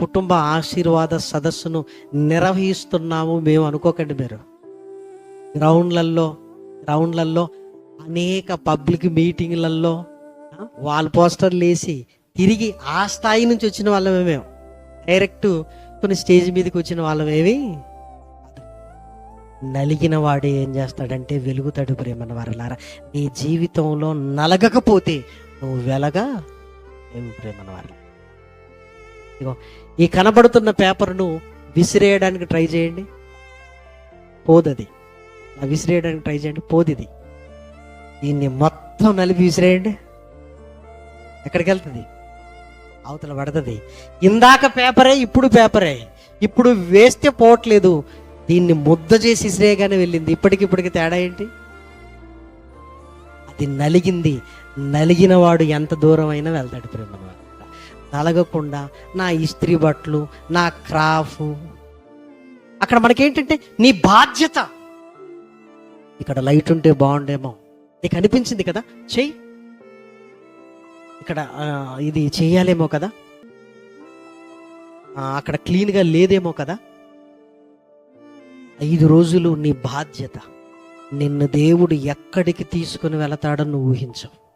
కుటుంబ ఆశీర్వాద సదస్సును నిర్వహిస్తున్నాము మేము అనుకోకండి మీరు. గ్రౌండ్లల్లో గ్రౌండ్లల్లో అనేక పబ్లిక్ మీటింగ్లలో వాల్ పోస్టర్లు వేసి తిరిగి ఆ స్థాయి నుంచి వచ్చిన వాళ్ళమే మేము. డైరెక్ట్ కొన్ని స్టేజ్ మీదకి వచ్చిన వాళ్ళమేవి నలిగిన వాడు ఏం చేస్తాడంటే వెలుగుతాడు ప్రేమన వారలారా. నీ జీవితంలో నలగకపోతే నువ్వు వెలగా ఏమి ప్రేమన వారు ఇగో ఈ కనబడుతున్న పేపర్ను విసిరేయడానికి ట్రై చేయండి. పోదది. ఆ విసిరేయడానికి ట్రై చేయండి. పోదిది. దీన్ని మొత్తం నలిపి విసిరేయండి. ఎక్కడికి వెళ్తుంది అవతల పడుతుంది. ఇందాక పేపరే ఇప్పుడు పేపరే. ఇప్పుడు వేస్తే పోవట్లేదు. దీన్ని ముద్ద చేసి ఇసిరేయగానే వెళ్ళింది. ఇప్పటికిప్పటికి తేడా ఏంటి? అది నలిగింది. నలిగిన వాడు ఎంత దూరం అయినా వెళ్తాడు ప్రేమ. నలగకుండా నా ఇస్త్రీ బట్టలు నా క్రాఫ్. అక్కడ మనకేంటంటే నీ బాధ్యత. ఇక్కడ లైట్ ఉంటే బాగుండేమో. నీకు అనిపించింది కదా? చెయ్యి. ఇక్కడ ఇది చేయాలేమో కదా? అక్కడ క్లీన్గా లేదేమో కదా? ఐదు రోజులు నీ బాధ్యత. నిన్ను దేవుడు ఎక్కడికి తీసుకుని వెళతాడో నువ్వు ఊహించవు.